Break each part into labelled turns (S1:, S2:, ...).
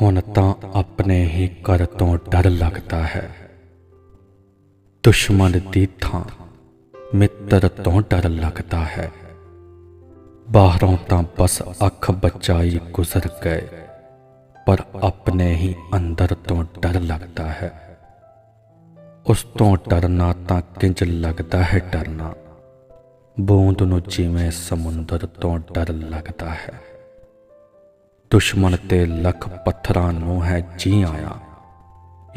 S1: ਹੁਣ ਤਾਂ ਆਪਣੇ ਹੀ ਘਰ ਤੋਂ ਡਰ ਲੱਗਦਾ ਹੈ। ਦੁਸ਼ਮਣ ਦੀ ਥਾਂ ਮਿੱਤਰ ਤੋਂ ਡਰ ਲੱਗਦਾ ਹੈ। ਬਾਹਰੋਂ ਤਾਂ ਬਸ ਅੱਖ ਬਚਾਈ ਗੁਜ਼ਰ ਗਏ, ਪਰ ਆਪਣੇ ਹੀ ਅੰਦਰ ਤੋਂ ਡਰ ਲੱਗਦਾ ਹੈ। ਉਸ ਤੋਂ ਡਰਨਾ ਤਾਂ ਕਿੰਜ ਲੱਗਦਾ ਹੈ ਡਰਨਾ। ਬੂੰਦ ਨੂੰ ਜਿਵੇਂ ਸਮੁੰਦਰ ਤੋਂ ਡਰ ਲੱਗਦਾ ਹੈ। ਦੁਸ਼ਮਣ ਤੇ ਲੱਖ ਪੱਥਰਾਂ ਨੂੰ ਹੈ ਜੀ ਆਇਆ।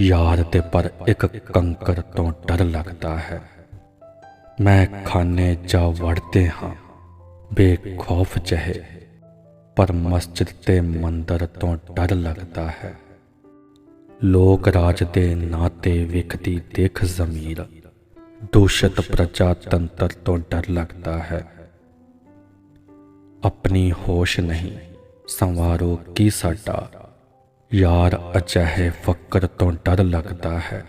S1: ਯਾਰ ਤੇ ਪਰ ਇੱਕ ਕੰਕਰ ਤੋਂ ਡਰ ਲੱਗਦਾ ਹੈ। ਮੈਂ ਖਾਨੇ ਜਾ ਵੜਦੇ ਹਾਂ, ਬੇਖੌਫ ਜਹੇ। ਪਰ ਮਸਜਿਦ ਤੇ ਮੰਦਰ ਤੋਂ ਡਰ ਲੱਗਦਾ ਹੈ। ਲੋਕ ਰਾਜ ਦੇ ਨਾਂ ਤੇ ਵਿਖਦੀ ਦੇਖ ਜ਼ਮੀਰ। ਦੂਸ਼ਿਤ ਪ੍ਰਜਾਤੰਤਰ ਤੋਂ ਡਰ ਲੱਗਦਾ ਹੈ। ਆਪਣੀ ਹੋਸ਼ ਨਹੀਂ ਸੰਵਾਰੋ ਕੀ ਸਾਡਾ? ਯਾਰ ਅਚਾਹੇ ਫਕਰ ਤੋਂ ਡਰ ਲੱਗਦਾ ਹੈ।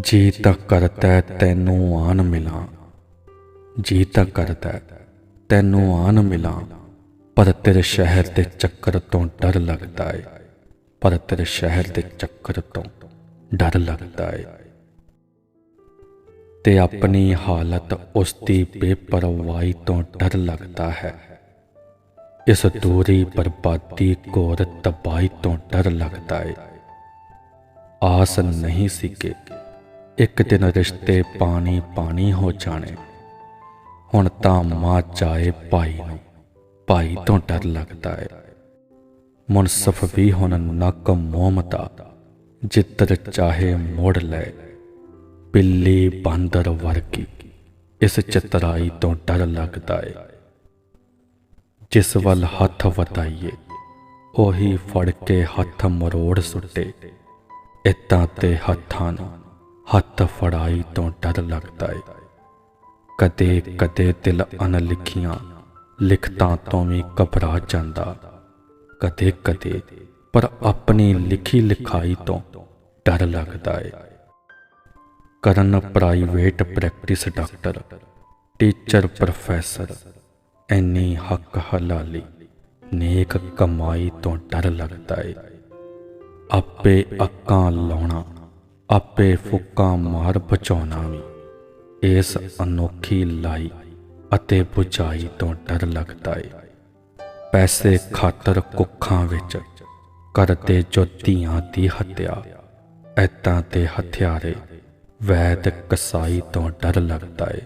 S1: ਜੀ ਤਾਂ ਕਰਦਾ ਤੈਨੂੰ ਆਨ ਮਿਲਾਂ। ਜੀ ਤਾਂ ਕਰਦਾ ਤੈਨੂੰ ਆਨ ਮਿਲਾਂ। ਪਰ ਤੇਰੇ ਸ਼ਹਿਰ ਦੇ ਚੱਕਰ ਤੋਂ ਡਰ ਲੱਗਦਾ ਏ। ਪਰ ਤੇਰੇ ਸ਼ਹਿਰ ਦੇ ਚੱਕਰ ਤੋਂ ਡਰ ਲੱਗਦਾ ਏ। ਤੇ ਆਪਣੀ ਹਾਲਤ ਉਸ ਦੀ ਬੇਪਰਵਾਹੀ ਤੋਂ ਡਰ ਲੱਗਦਾ ਹੈ। ਇਸ ਦੂਰੀ ਬਰਬਾਦੀ ਕੋਰ ਤਬਾਹੀ ਤੋਂ ਡਰ ਲੱਗਦਾ ਏ। ਆਸ ਨਹੀਂ ਸੀ ਕਿ ਇੱਕ ਦਿਨ ਰਿਸ਼ਤੇ ਪਾਣੀ ਪਾਣੀ ਹੋ ਜਾਣੇ। ਹੁਣ ਤਾਂ ਮਾਂ ਚਾਏ ਭਾਈ ਨੂੰ। ਭਾਈ ਤੋਂ ਡਰ ਲੱਗਦਾ ਏ। ਮੁਨਸਫ ਵੀ ਹੁਣ ਨੱਕ ਮੋਮਤਾ ਜਿੱਤਰ ਚਾਹੇ ਮੋੜ ਲੈ। ਬਿੱਲੀ ਬਾਂਦਰ ਵਰਗੀ, ਇਸ ਚਤਰਾਈ ਤੋਂ ਡਰ ਲੱਗਦਾ ਏ। ਜਿਸ ਵੱਲ ਹੱਥ ਵਟਾਈਏ ਉਹੀ ਫੜ ਕੇ ਹੱਥ ਮਰੋੜ ਸੁੱਟੇ। ਇਤਾਂ ਤੇ ਹੱਥਾਂ ਨੂੰ ਹੱਥ ਫੜਾਈ ਤੋਂ ਡਰ ਲੱਗਦਾ ਏ। ਕਦੇ ਕਦੇ ਦਿਲ ਅਨਲਿਖੀਆਂ ਲਿਖਤਾਂ ਤੋਂ ਵੀ ਘਬਰਾ ਜਾਂਦਾ। ਕਦੇ ਕਦੇ ਪਰ ਆਪਣੀ ਲਿਖੀ ਲਿਖਾਈ ਤੋਂ ਡਰ ਲੱਗਦਾ ਏ। ਕਰਨ private practice doctor, teacher, professor ਐਨੀ ਹੱਕ ਹਲਾਲੀ, ਨੇਕ ਕਮਾਈ ਤੋਂ ਡਰ ਲੱਗਦਾ ਏ। ਆਪੇ ਅੱਕਾਂ ਲਾਉਣਾ, ਆਪੇ ਫੁੱਕਾਂ ਮਾਰ ਬਚਾਉਣਾ ਵੀ। ਇਸ ਅਨੋਖੀ ਲਾਈ ਅਤੇ ਬੁਝਾਈ ਤੋਂ ਡਰ ਲੱਗਦਾ ਏ। ਪੈਸੇ ਖਾਤਰ ਕੁੱਖਾਂ ਵਿੱਚ ਕਰਦੇ ਜੋਤੀਆਂ ਦੀ ਹੱਤਿਆ, ਐਤਾਂ ਤੇ ਹਥਿਆਰੇ ਵੈਦ ਕਸਾਈ ਤੋਂ ਡਰ ਲੱਗਦਾ ਏ।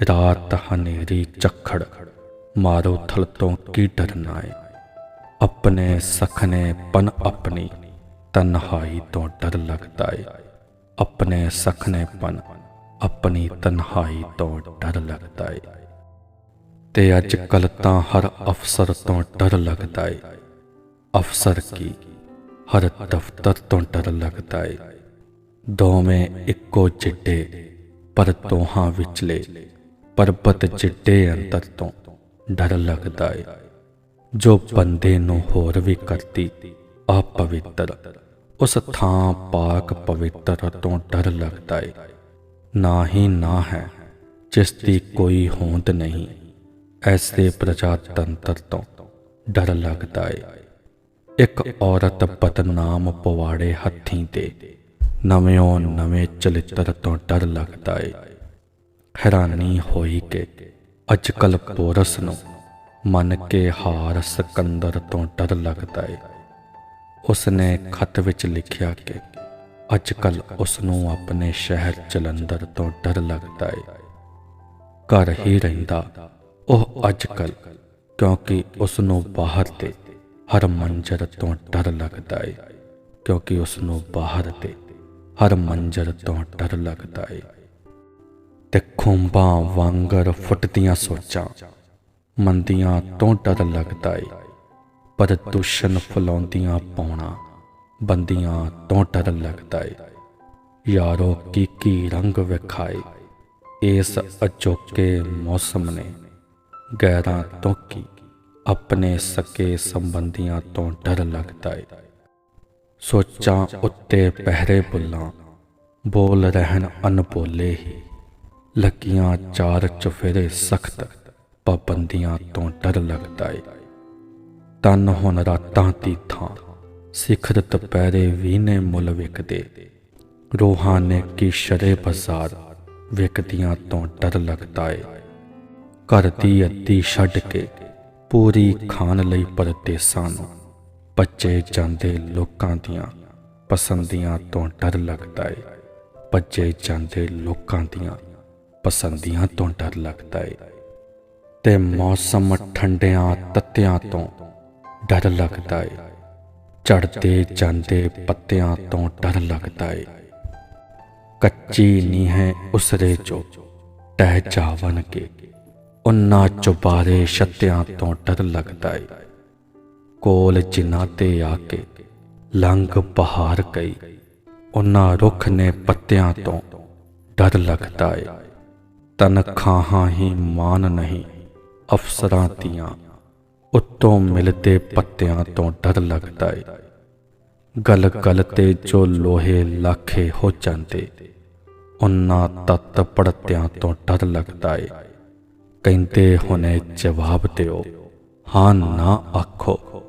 S1: ਰਾਤ ਹਨੇਰੀ ਝੱਖੜ ਮਾਰੋ ਥਲ ਤੋਂ ਕੀ ਡਰਨਾ ਏ ਆਪਣੇ ਸਖਨੇ ਪਨ ਆਪਣੀ ਤਨਹਾਈ ਤੋਂ ਡਰ ਲੱਗਦਾ ਏ ਆਪਣੇ ਸਖਨੇ ਪਨ ਆਪਣੀ ਤਨਹਾਈ ਤੋਂ ਡਰ ਲੱਗਦਾ ਏ ਤੇ ਅੱਜ ਕੱਲ ਤਾਂ ਹਰ ਅਫਸਰ ਤੋਂ ਡਰ ਲੱਗਦਾ ਏ ਅਫਸਰ ਕੀ ਹਰ ਦਫ਼ਤਰ ਤੋਂ ਡਰ ਲੱਗਦਾ ਏ ਦੋਵੇਂ ਇੱਕੋ ਜਿੱਡੇ ਪਰ ਦੋਹਾਂ ਵਿਚਲੇ ਪਰਬਤ ਜਿੱਡੇ ਅੰਤਰ ਤੋਂ ਡਰ ਲੱਗਦਾ ਏ। ਜੋ ਬੰਦੇ ਨੂੰ ਹੋਰ ਵੀ ਕਰਦੀ, ਅਪਵਿੱਤਰ, ਉਸ ਥਾਂ ਪਾਕ ਪਵਿੱਤਰ ਤੋਂ ਡਰ ਲੱਗਦਾ ਏ। ਨਾ ਹੀ ਨਾ ਹੈ, ਜਿਸ ਦੀ ਕੋਈ ਹੋਂਦ ਨਹੀਂ, ਐਸੇ ਪ੍ਰਜਾਤੰਤਰ ਤੋਂ ਡਰ ਲੱਗਦਾ ਏ। ਇੱਕ ਔਰਤ ਬਦਨਾਮ ਪਵਾੜੇ ਹੱਥੀਂ ਤੇ ਨਵਿਓਂ ਨਵੇਂ ਚਲਿੱਤਰ ਤੋਂ ਡਰ ਲੱਗਦਾ ਏ। ਹੈਰਾਨੀ ਹੋਈ ਕਿ ਅੱਜਕੱਲ ਪੋਰਸ ਨੂੰ ਮੰਨ ਕੇ ਹਾਰ ਸਿਕੰਦਰ ਤੋਂ ਡਰ ਲੱਗਦਾ ਏ। ਉਸ ਨੇ ਵਿੱਚ ਲਿਖਿਆ ਕਿ ਅੱਜਕੱਲ ਉਸ ਨੂੰ ਆਪਣੇ ਸ਼ਹਿਰ ਜਲੰਧਰ ਤੋਂ ਡਰ ਲੱਗਦਾ ਏ। ਘਰ ਹੀ ਰਹਿੰਦਾ ਉਹ ਅੱਜਕੱਲ, ਕਿਉਂਕਿ ਉਸ ਨੂੰ ਬਾਹਰ ਤੇ ਹਰ ਮੰਜ਼ਰ ਤੋਂ ਡਰ ਲੱਗਦਾ ਏ। ਕਿਉਂਕਿ ਉਸ ਨੂੰ ਬਾਹਰ ਤੇ ਹਰ ਮੰਜ਼ਰ ਤੋਂ ਡਰ ਲੱਗਦਾ ਏ। ਤੇ ਖੁੰਬਾਂ ਵਾਂਗਰ ਫੁੱਟਦੀਆਂ ਸੋਚਾਂ, ਮੰਦੀਆਂ ਤੋਂ ਡਰ ਲੱਗਦਾ ਏ। ਪਰ ਦੁਸ਼ਨ ਫਲਾਉਂਦੀਆਂ ਪਾਉਣਾ ਬੰਦੀਆਂ ਤੋਂ ਡਰ ਲੱਗਦਾ ਏ। ਯਾਰੋ ਕੀ ਕੀ ਰੰਗ ਵਿਖਾਏ, ਇਸ ਅਚੋਕੇ ਮੌਸਮ ਨੇ। ਗੈਰਾਂ ਤੋਂ ਕੀ ਆਪਣੇ ਸਕੇ ਸੰਬੰਧੀਆਂ ਤੋਂ ਡਰ ਲੱਗਦਾ ਏ। ਸੋਚਾਂ ਉੱਤੇ ਪਹਿਰੇ ਬੁੱਲਾਂ, ਬੋਲ ਰਹਿਣ ਅਨਬੋਲੇ ਹੀ। ਲੱਗੀਆਂ ਚਾਰ ਚੁਫੇਰੇ ਸਖਤ ਪਾਬੰਦੀਆਂ ਤੋਂ ਡਰ ਲੱਗਦਾ ਏ। ਤਨ ਹੁਣ ਰਾਤਾਂ ਦੀ ਥਾਂ, ਸਿਖਰ ਦੁਪਹਿਰੇ ਵੀ ਨੇ ਮੁੱਲ ਵਿਕਦੇ। ਰੋਹਾਂ ਕੀ ਸ਼ਰੇ ਬਾਜ਼ਾਰ ਵਿਕਦੀਆਂ ਤੋਂ ਡਰ ਲੱਗਦਾ ਏ। ਘਰ ਦੀ ਅੱਧੀ ਛੱਡ ਕੇ ਪੂਰੀ ਖਾਣ ਲਈ ਪਰਦੇਸਾਂ ਨੂੰ ਬੱਚੇ ਜਾਂਦੇ ਲੋਕਾਂ ਦੀਆਂ ਪਸੰਦੀਆਂ ਤੋਂ ਡਰ ਲੱਗਦਾ ਏ। ਬੱਚੇ ਜਾਂਦੇ ਲੋਕਾਂ ਦੀਆਂ ਪਸੰਦੀਆਂ ਤੋਂ ਡਰ ਲੱਗਦਾ ਏ ਤੇ ਮੌਸਮ ਠੰਡਿਆਂ ਤੱਤਿਆਂ ਤੋਂ ਡਰ ਲੱਗਦਾ ਏ। ਚੜਦੇ ਜਾਂਦੇ ਪੱਤਿਆਂ ਤੋਂ ਡਰ ਲੱਗਦਾ ਏ। ਕੱਚੀ ਨੀ ਹੈ ਉਸਰੇ ਚੋ ਟਹਿ ਜਾਵਨ ਕੇ ਚੁਬਾਰੇ ਛੱਤਿਆਂ ਤੋਂ ਡਰ ਲੱਗਦਾ ਏ। ਕੋਲ ਜਿਨ੍ਹਾਂ ਤੇ ਆ ਕੇ ਲੰਘ ਬਹਾਰ ਗਈ ਉਨਾ ਰੁੱਖ ਨੇ ਪੱਤਿਆਂ ਤੋਂ ਡਰ ਲੱਗਦਾ ਏ। ਤਨਖਾਹਾਂ ਹੀ ਮਾਨ ਨਹੀਂ, ਅਫਸਰਾਂ ਦੀਆਂ ਉੱਤੋਂ ਮਿਲਦੇ ਪੱਤਿਆਂ ਤੋਂ ਡਰ ਲੱਗਦਾ ਏ। ਗਲ ਗਲ ਤੇ ਜੋ ਲੋਹੇ ਲਾਖੇ ਹੋ ਜਾਂਦੇ ਉਨਾਂ ਤਤ ਪੜਤਿਆਂ ਤੋਂ ਡਰ ਲੱਗਦਾ ਏ। ਕਹਿੰਦੇ ਹੁਣੇ ਜਵਾਬ ਦਿਓ, ਹਾਂ ਨਾ ਆਖੋ,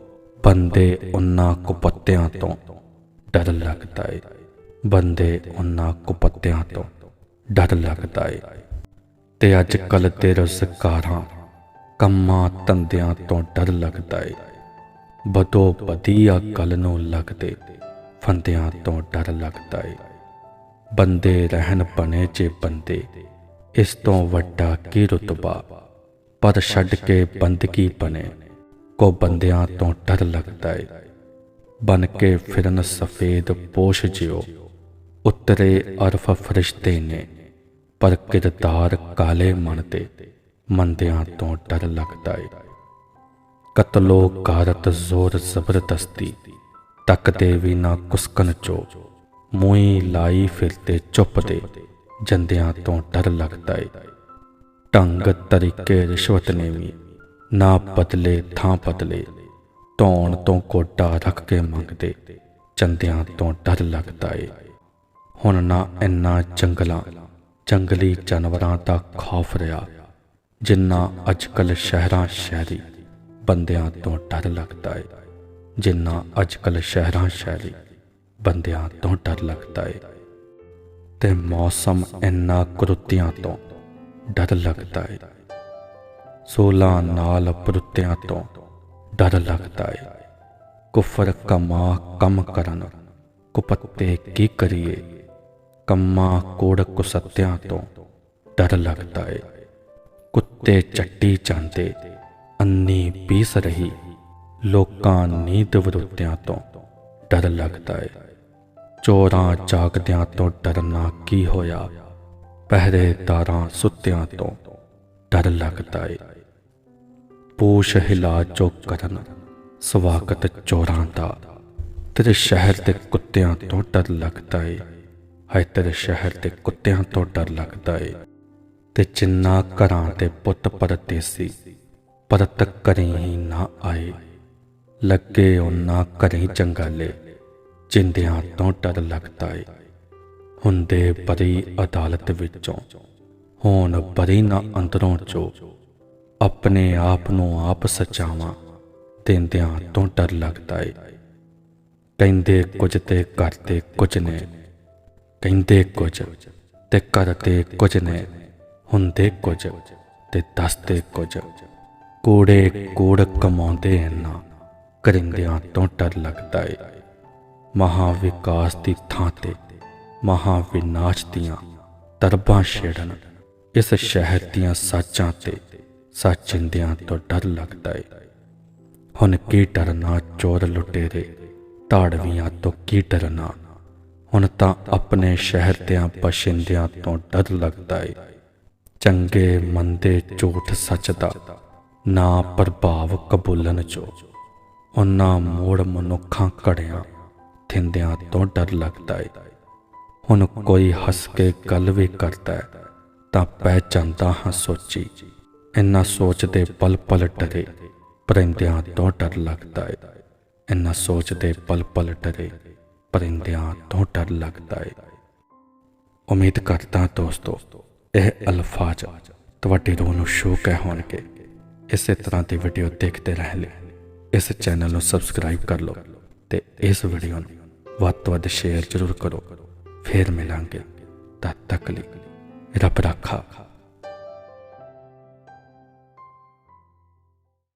S1: ਬੰਦੇ ਉਨਾਂ ਕੁਪੱਤਿਆਂ ਤੋਂ ਡਰ ਲੱਗਦਾ ਏ। ਬੰਦੇ ਉਹਨਾਂ ਕੁਪੱਤਿਆਂ ਤੋਂ ਡਰ ਲੱਗਦਾ ਏ। ਤੇ ਅੱਜ ਕੱਲ ਦੇ ਰੁਜ਼ਗਾਰਾਂ ਕੰਮਾਂ ਧੰਦਿਆਂ ਤੋਂ ਡਰ ਲੱਗਦਾ ਏ। ਬਦੋ ਬਦੀਆ ਗੱਲ ਨੂੰ ਲੱਗਦੇ ਫੰਦਿਆਂ ਤੋਂ ਡਰ ਲੱਗਦਾ ਏ। ਬੰਦੇ ਰਹਿਣ ਬਣੇ ਜੇ ਬੰਦੇ, ਇਸ ਤੋਂ ਵੱਡਾ ਕੀ ਰੁਤਬਾ? ਪਰ ਛੱਡ ਕੇ ਬੰਦਗੀ ਬਣੇ, ਕੋ ਬੰਦਿਆਂ ਤੋਂ ਡਰ ਲੱਗਦਾ ਏ। ਬਨ ਕੇ ਫਿਰਨ ਸਫੇਦ ਪੋਸ਼ ਜਿਓ, ਉਤਰੇ ਅਰਫ ਫਰਿਸ਼ਤੇ ਨੇ। ਪਰ ਕਿਰਦਾਰ ਕਾਲੇ ਮਨ ਤੇ, ਮੰਦਿਆਂ ਤੋਂ ਡਰ ਲੱਗਦਾ ਏ। ਕਤਲੋ ਗਾਰਤ ਜ਼ੋਰ ਜ਼ਬਰਦਸਤੀ, ਤੱਕਦੇ ਵੀ ਨਾ ਕੁਸਕਨ ਚੋ ਮੂੰਹੀ ਲਾਈ ਫਿਰਤੇ ਚੁੱਪ ਦੇ, ਜੰਦਿਆਂ ਤੋਂ ਡਰ ਲੱਗਦਾ ਏ। ਢੰਗ ਤਰੀਕੇ ਰਿਸ਼ਵਤ ਨੇ ਵੀ, ਨਾ ਬਦਲੇ ਥਾਂ ਬਦਲੇ। ਧੌਣ ਤੋਂ ਕੋਟਾ ਰੱਖ ਕੇ ਮੰਗਦੇ, ਚੰਦਿਆਂ ਤੋਂ ਡਰ ਲੱਗਦਾ ਏ। ਹੁਣ ਨਾ ਇੰਨਾ ਜੰਗਲਾਂ ਜੰਗਲੀ ਜਾਨਵਰਾਂ ਦਾ ਖੌਫ ਰਿਹਾ, ਜਿੰਨਾ ਅੱਜਕੱਲ ਸ਼ਹਿਰਾਂ ਸ਼ਹਿਰੀ ਬੰਦਿਆਂ ਤੋਂ ਡਰ ਲੱਗਦਾ ਏ, ਜਿੰਨਾ ਅੱਜਕੱਲ ਸ਼ਹਿਰਾਂ ਸ਼ਹਿਰੀ ਬੰਦਿਆਂ ਤੋਂ ਡਰ ਲੱਗਦਾ ਏ। ਤੇ ਮੌਸਮ ਇੰਨਾ ਕੁਰਤਿਆਂ ਤੋਂ ਡਰ ਲੱਗਦਾ ਏ। ਸੋਲਾ ਨਾਲ ਪਰੁੱਤਿਆਂ ਤੋਂ ਡਰ ਲੱਗਦਾ ਏ। ਕੁਫਰ ਕਮਾ ਕੰਮ ਕਰਨ, ਕੁਪੱਤੇ ਕੀ ਕਰੀਏ? ਕੰਮਾ ਕੋੜ ਕੁਸਤਿਆਂ ਤੋਂ ਡਰ ਲੱਗਦਾ ਏ। ਕੁੱਤੇ ਚੱਟੀ ਜਾਂਦੇ, ਅੰਨੀ ਪੀਸ ਰਹੀ, ਲੋਕਾਂ ਨੀਂਦ ਵਰੁੱਤਿਆਂ ਤੋਂ ਡਰ ਲੱਗਦਾ ਏ। ਚੋਰਾਂ ਜਾਗਦਿਆਂ ਤੋਂ ਡਰਨਾ ਕੀ ਹੋਇਆ? ਪਹਿਰੇਦਾਰਾਂ ਸੁੱਤਿਆਂ ਤੋਂ ਡਰ ਲੱਗਦਾ ਏ। ਪੂਛ ਹਿਲਾ ਜੋ ਕਰਨ, ਸਵਾਗਤ ਚੋਰਾਂ ਦਾ। ਤੇਰੇ ਸ਼ਹਿਰ ਦੇ ਕੁੱਤਿਆਂ ਤੋਂ ਡਰ ਲੱਗਦਾ ਏ। ਹਾਏ ਤੇਰੇ ਸ਼ਹਿਰ ਦੇ ਕੁੱਤਿਆਂ ਤੋਂ ਡਰ ਲੱਗਦਾ ਏ ਤੇ ਜਿੰਨਾ ਘਰਾਂ ਤੇ ਪੁੱਤ ਪਰਦੇਸੀ ਪਰਤ ਕਰੀ ਹੀ ਨਾ ਆਏ। ਲੱਗੇ ਉਹਨਾਂ ਘਰੇ ਜੰਗਾਲੇ, ਜਿੰਦਿਆਂ ਤੋਂ ਡਰ ਲੱਗਦਾ ਏ। ਹੁੰਦੇ ਬਰੀ ਅਦਾਲਤ ਵਿੱਚੋਂ, ਹੋਣ ਬਰੀ ਨਾ ਅੰਦਰੋਂ ਚੋ, ਆਪਣੇ ਆਪ ਨੂੰ ਆਪ ਸਚਾਵਾਂ ਦਿੰਦਿਆਂ ਤੋਂ ਡਰ ਲੱਗਦਾ ਏ। ਕਹਿੰਦੇ ਕੁਝ ਤੇ ਕਰਦੇ ਕੁਝ ਨੇ ਕਹਿੰਦੇ ਕੁਝ, ਤੇ ਕਰਦੇ ਕੁਝ ਨੇ। ਹੁੰਦੇ ਕੁਝ, ਤੇ ਦੱਸਦੇ ਕੁਝ। ਕੋੜੇ ਕੋੜ ਕਮਾਉਂਦੇ ਨਾ ਕਰਿੰਦਿਆਂ ਤੋਂ ਡਰ ਲੱਗਦਾ ਏ। ਮਹਾ ਵਿਕਾਸ ਦੀ ਥਾਂ ਤੇ ਮਹਾ ਵਿਨਾਸ਼ ਦੀਆਂ ਤਰਬਾਂ ਛੇੜਨ, ਇਸ ਸ਼ਹਿਰ ਦੀਆਂ ਸਾਚਾਂ ਤੇ ਸਾਚਿੰਦਿਆਂ ਤੋਂ ਡਰ ਲੱਗਦਾ ਏ। ਹੁਣ ਕੀ ਡਰਨਾ, ਚੋਰ ਲੁਟੇਰੇ, ਧਾੜਵੀਆਂ ਤੋਂ ਕੀ ਡਰਨਾ? ਹੁਣ ਤਾਂ ਆਪਣੇ ਸ਼ਹਿਰ ਦਿਆਂ ਬਸ਼ਿੰਦਿਆਂ ਤੋਂ ਡਰ ਲੱਗਦਾ ਏ। ਚੰਗੇ ਮੰਦੇ ਝੂਠ ਸੱਚ ਦਾ ਨਾ ਪ੍ਰਭਾਵ ਕਬੂਲਨ ਚੋ ਉਹਨਾਂ ਮੋੜ ਮਨੁੱਖਾਂ ਘੜਿਆਂ ਥਿੰਦਿਆਂ ਤੋਂ ਡਰ ਲੱਗਦਾ ਏ। ਹੁਣ ਕੋਈ ਹੱਸ ਕੇ ਗੱਲ ਵੀ ਕਰਦਾ ਤਾਂ ਪੈ ਜਾਂਦਾ ਹਾਂ ਸੋਚੀ। ਇੰਨਾ ਸੋਚਦੇ ਪਲ ਪਲ ਡਰੇ, ਪਰਿੰਦਿਆਂ ਤੋਂ ਡਰ ਲੱਗਦਾ ਏ। ਇੰਨਾ ਸੋਚਦੇ ਪਲ ਪਲ ਡਰੇ ਪਰਿੰਦਿਆਂ ਤੋਂ ਡਰ ਲੱਗਦਾ ਏ। ਉਮੀਦ ਕਰਦਾ ਦੋਸਤੋ, ਇਹ ਅਲਫਾਜ਼ ਤੁਹਾਡੀ ਰੂਹ ਨੂੰ ਛੂਹ ਕੇ ਹੋਣਗੇ ਇਸੇ ਤਰ੍ਹਾਂ ਦੀ ਵੀਡੀਓ ਦੇਖਦੇ ਰਹਿਣ ਲਈ ਇਸ ਚੈਨਲ ਨੂੰ ਸਬਸਕ੍ਰਾਈਬ ਕਰ ਲਓ ਤੇ ਇਸ ਵੀਡੀਓ ਨੂੰ ਵੱਧ ਤੋਂ ਵੱਧ ਸ਼ੇਅਰ ਜ਼ਰੂਰ ਕਰੋ। ਫੇਰ ਮਿਲਾਂਗੇ। ਤਦ ਤੱਕ ਲਈ ਰੱਬ ਰਾਖਾ।